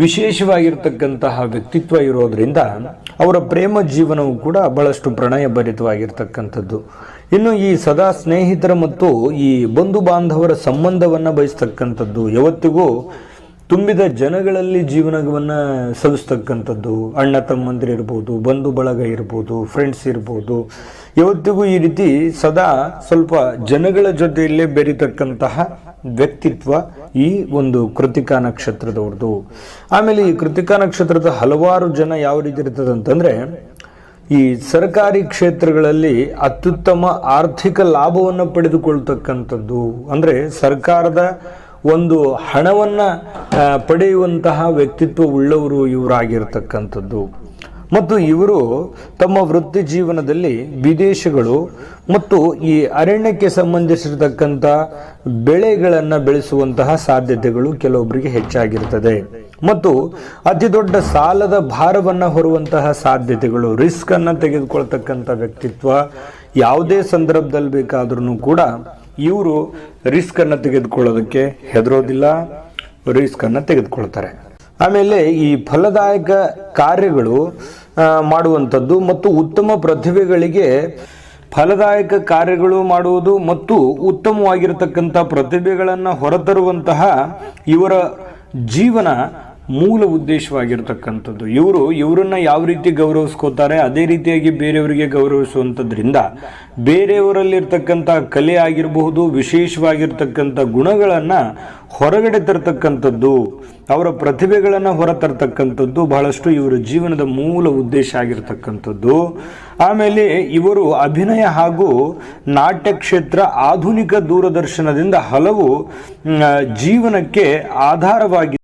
ವಿಶೇಷವಾಗಿರ್ತಕ್ಕಂತಹ ವ್ಯಕ್ತಿತ್ವ ಇರೋದ್ರಿಂದ ಅವರ ಪ್ರೇಮ ಜೀವನವು ಕೂಡ ಬಹಳಷ್ಟು ಪ್ರಣಯ ಭರಿತವಾಗಿರ್ತಕ್ಕಂಥದ್ದು ಇನ್ನು ಈ ಸದಾ ಸ್ನೇಹಿತರ ಮತ್ತು ಈ ಬಂಧು ಬಾಂಧವರ ಸಂಬಂಧವನ್ನು ಬಯಸ್ತಕ್ಕಂಥದ್ದು, ಯಾವತ್ತಿಗೂ ತುಂಬಿದ ಜನಗಳಲ್ಲಿ ಜೀವನವನ್ನು ಸವಿಸ್ತಕ್ಕಂಥದ್ದು ಅಣ್ಣ ತಮ್ಮಂದಿರು ಇರ್ಬೋದು, ಬಂಧು ಬಳಗ ಇರ್ಬೋದು ಫ್ರೆಂಡ್ಸ್ ಇರ್ಬೋದು ಇವತ್ತಿಗೂ ಈ ರೀತಿ ಸದಾ ಸ್ವಲ್ಪ ಜನಗಳ ಜೊತೆಯಲ್ಲೇ ಬೆರೀತಕ್ಕಂತಹ ವ್ಯಕ್ತಿತ್ವ ಈ ಒಂದು ಕೃತಿಕಾ ನಕ್ಷತ್ರದವ್ರದ್ದು. ಆಮೇಲೆ ಈ ಕೃತಿಕಾ ನಕ್ಷತ್ರದ ಹಲವಾರು ಜನ ಯಾವ ರೀತಿ ಇರ್ತದೆ ಅಂತಂದರೆ, ಈ ಸರ್ಕಾರಿ ಕ್ಷೇತ್ರಗಳಲ್ಲಿ ಅತ್ಯುತ್ತಮ ಆರ್ಥಿಕ ಲಾಭವನ್ನು ಪಡೆದುಕೊಳ್ತಕ್ಕಂಥದ್ದು. ಅಂದರೆ ಸರ್ಕಾರದ ಒಂದು ಹಣವನ್ನು ಪಡೆಯುವಂತಹ ವ್ಯಕ್ತಿತ್ವ ಉಳ್ಳವರು ಇವರಾಗಿರ್ತಕ್ಕಂಥದ್ದು. ಮತ್ತು ಇವರು ತಮ್ಮ ವೃತ್ತಿ ಜೀವನದಲ್ಲಿ ವಿದೇಶಗಳು ಮತ್ತು ಈ ಅರಣ್ಯಕ್ಕೆ ಸಂಬಂಧಿಸಿರತಕ್ಕಂಥ ಬೆಳೆಗಳನ್ನು ಬೆಳೆಸುವಂತಹ ಸಾಧ್ಯತೆಗಳು ಕೆಲವೊಬ್ಬರಿಗೆ ಹೆಚ್ಚಾಗಿರ್ತದೆ. ಮತ್ತು ಅತಿ ದೊಡ್ಡ ಸಾಲದ ಭಾರವನ್ನು ಹೊರುವಂತಹ ಸಾಧ್ಯತೆಗಳು, ರಿಸ್ಕನ್ನು ತೆಗೆದುಕೊಳ್ತಕ್ಕಂಥ ವ್ಯಕ್ತಿತ್ವ ಯಾವುದೇ ಸಂದರ್ಭದಲ್ಲಿ ಬೇಕಾದ್ರೂ ಕೂಡ ಇವರು ರಿಸ್ಕನ್ನು ತೆಗೆದುಕೊಳ್ಳೋದಕ್ಕೆ ಹೆದರೋದಿಲ್ಲ ರಿಸ್ಕನ್ನು ತೆಗೆದುಕೊಳ್ತಾರೆ. ಆಮೇಲೆ ಈ ಫಲದಾಯಕ ಕಾರ್ಯಗಳು ಮಾಡುವಂಥದ್ದು ಮತ್ತು ಉತ್ತಮ ಪ್ರತಿಭೆಗಳಿಗೆ ಫಲದಾಯಕ ಕಾರ್ಯಗಳು ಮಾಡುವುದು ಮತ್ತು ಉತ್ತಮವಾಗಿರತಕ್ಕಂಥ ಪ್ರತಿಭೆಗಳನ್ನು ಹೊರತರುವಂತಹ ಇವರ ಜೀವನ ಮೂಲ ಉದ್ದೇಶವಾಗಿರ್ತಕ್ಕಂಥದ್ದು. ಇವರು, ಇವರನ್ನ ಯಾವ ರೀತಿ ಗೌರವಿಸ್ಕೋತಾರೆ, ಅದೇ ರೀತಿಯಾಗಿ ಬೇರೆಯವರಿಗೆ ಗೌರವಿಸುವಂಥದ್ರಿಂದ ಬೇರೆಯವರಲ್ಲಿರ್ತಕ್ಕಂಥ ಕಲೆ ಆಗಿರಬಹುದು, ವಿಶೇಷವಾಗಿರ್ತಕ್ಕಂಥ ಗುಣಗಳನ್ನು ಹೊರಗಡೆ ತರ್ತಕ್ಕಂಥದ್ದು, ಅವರ ಪ್ರತಿಭೆಗಳನ್ನು ಹೊರತರ್ತಕ್ಕಂಥದ್ದು ಬಹಳಷ್ಟು ಇವರ ಜೀವನದ ಮೂಲ ಉದ್ದೇಶ ಆಗಿರ್ತಕ್ಕಂಥದ್ದು. ಆಮೇಲೆ ಇವರು ಅಭಿನಯ ಹಾಗೂ ನಾಟ್ಯ ಕ್ಷೇತ್ರ ಆಧುನಿಕ ದೂರದರ್ಶನದಿಂದ ಹಲವು ಜೀವನಕ್ಕೆ ಆಧಾರವಾಗಿ